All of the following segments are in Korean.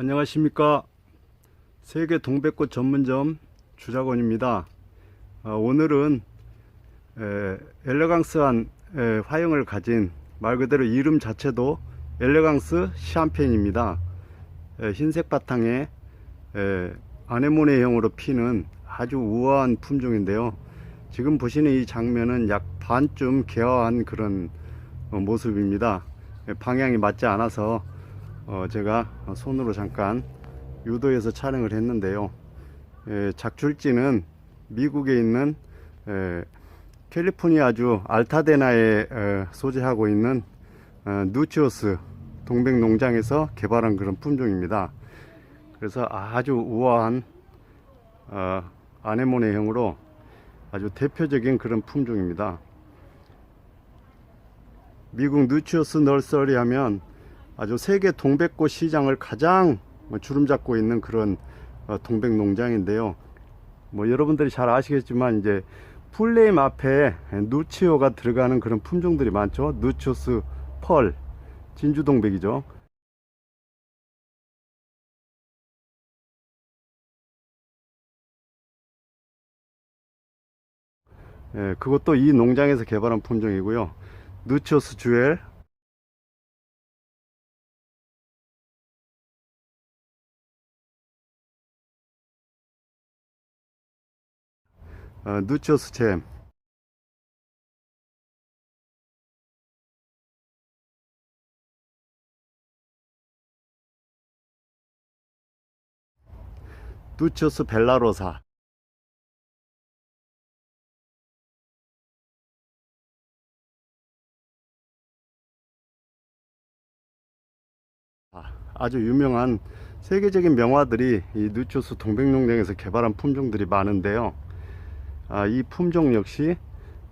안녕하십니까? 세계 동백꽃 전문점 주작원입니다. 아, 오늘은 에, 엘레강스한 에, 화형을 가진 말 그대로 이름 자체도 엘레강스 샴페인입니다. 에, 흰색 바탕에 에, 아네모네형으로 피는 아주 우아한 품종인데요. 지금 보시는 이 장면은 약 반쯤 개화한 그런 어, 모습입니다. 에, 방향이 맞지 않아서 어, 제가 손으로 잠깐 유도해서 촬영을 했는데요. 에, 작출지는 미국에 있는 에, 캘리포니아주 알타데나에 에, 소재하고 있는 어, 누치오스 동백농장에서 개발한 그런 품종입니다. 그래서 아주 우아한 어, 아네모네형으로 아주 대표적인 그런 품종입니다. 미국 누치오스 널서리 하면 아주 세계 동백꽃 시장을 가장 주름 잡고 있는 그런 어, 동백 농장인데요. 뭐 여러분들이 잘 아시겠지만 이제 풀네임 앞에 누치오가 들어가는 그런 품종들이 많죠. 누치오스 펄, 진주 동백이죠. 예, 그것도 이 농장에서 개발한 품종이고요. 누치오스 주엘, 어, 누치오스 잼 누치오스 벨라로사 아, 아주 유명한 세계적인 명화들이 이 누치오스 동백농장에서 개발한 품종들이 많은데요. 아, 이 품종 역시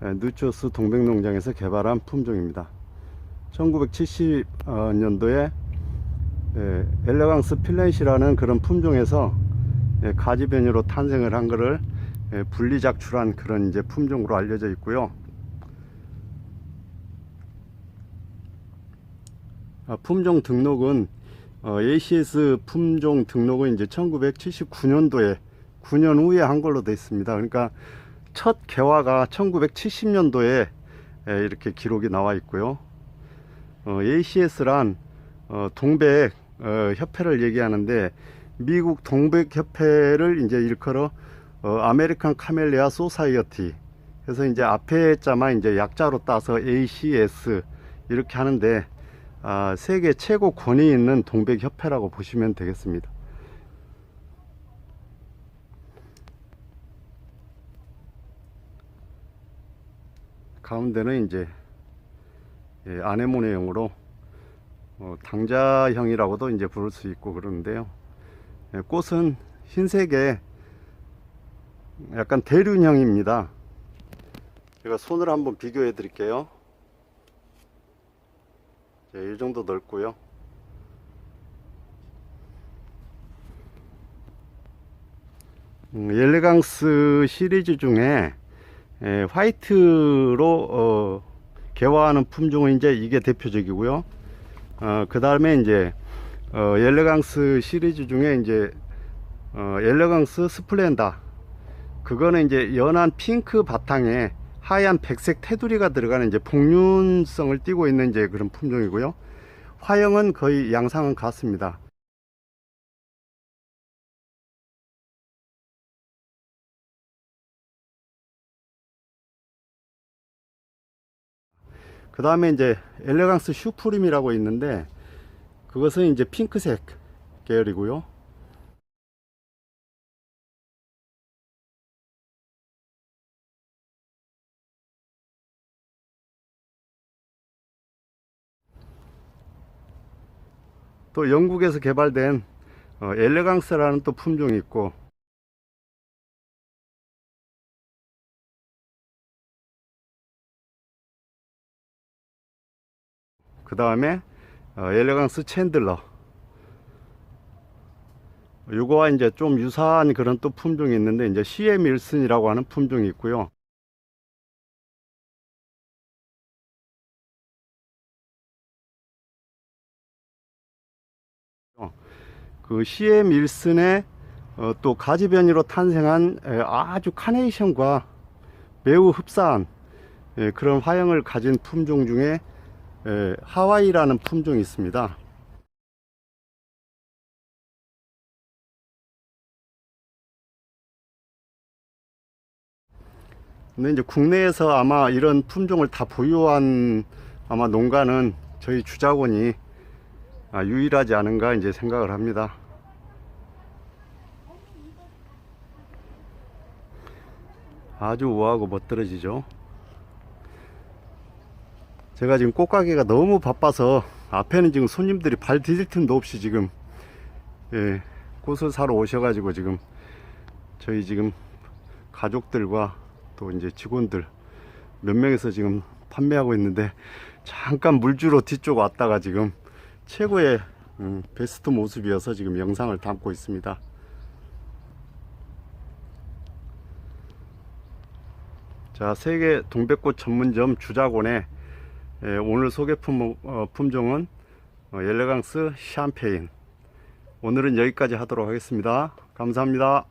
누초스 동백농장에서 개발한 품종입니다. 1970년도에 엘레강스 필렌시라는 그런 품종에서 예, 가지 변이로 탄생을 한 것을 예, 분리작출한 그런 이제 품종으로 알려져 있고요. 아, 품종 등록은 어, ACS 품종 등록은 이제 1979년도에 9년 후에 한 걸로 되어 있습니다. 그러니까 첫 개화가 1970년도에 이렇게 기록이 나와 있고요. 어, ACS란 어, 동백 어, 협회를 얘기하는데 미국 동백 협회를 이제 일컬어 어, 아메리칸 카멜리아 소사이어티 그래서 이제 앞에 자만 이제 약자로 따서 ACS 이렇게 하는데 아, 세계 최고 권위 있는 동백 협회라고 보시면 되겠습니다. 가운데는 이제 예, 아네모네형으로 어, 당자형이라고도 이제 부를 수 있고 그러는데요. 예, 꽃은 흰색에 약간 대륜형입니다. 제가 손을 한번 비교해 드릴게요. 자, 이 정도 넓고요. 음, 엘레강스 시리즈 중에 예, 화이트로 어, 개화하는 품종은 이제 이게 대표적이고요. 어, 그 다음에 이제 어, 엘레강스 시리즈 중에 이제 어, 엘레강스 스플렌다 그거는 이제 연한 핑크 바탕에 하얀 백색 테두리가 들어가는 이제 복륜성을 띠고 있는 이제 그런 품종이고요. 화형은 거의 양상은 같습니다. 그 다음에 이제 엘레강스 슈프림이라고 있는데 그것은 이제 핑크색 계열이고요. 또 영국에서 개발된 어, 엘레강스라는 또 품종이 있고 그 다음에 어, 엘레강스 챈들러 요거와 이제 좀 유사한 그런 또 품종이 있는데 이제 CM 윌슨이라고 하는 품종이 있고요. 그 CM 윌슨의 어, 또 가지 변이로 탄생한 에, 아주 카네이션과 매우 흡사한 예, 그런 화형을 가진 품종 중에 에, 하와이라는 품종이 있습니다. 근데 이제 국내에서 아마 이런 품종을 다 보유한 아마 농가는 저희 주자원이 아, 유일하지 않은가 이제 생각을 합니다. 아주 우아하고 멋들어지죠. 제가 지금 꽃가게가 너무 바빠서 앞에는 지금 손님들이 발 디딜 틈도 없이 지금 예, 꽃을 사러 오셔가지고 지금 저희 지금 가족들과 또 이제 직원들 몇 명에서 지금 판매하고 있는데 잠깐 물주로 뒤쪽 왔다가 지금 최고의 음, 베스트 모습이어서 지금 영상을 담고 있습니다. 자, 세계 동백꽃 전문점 주자곤의 예, 오늘 소개 품, 어, 품종은 어, 엘레강스 샴페인. 오늘은 여기까지 하도록 하겠습니다. 감사합니다.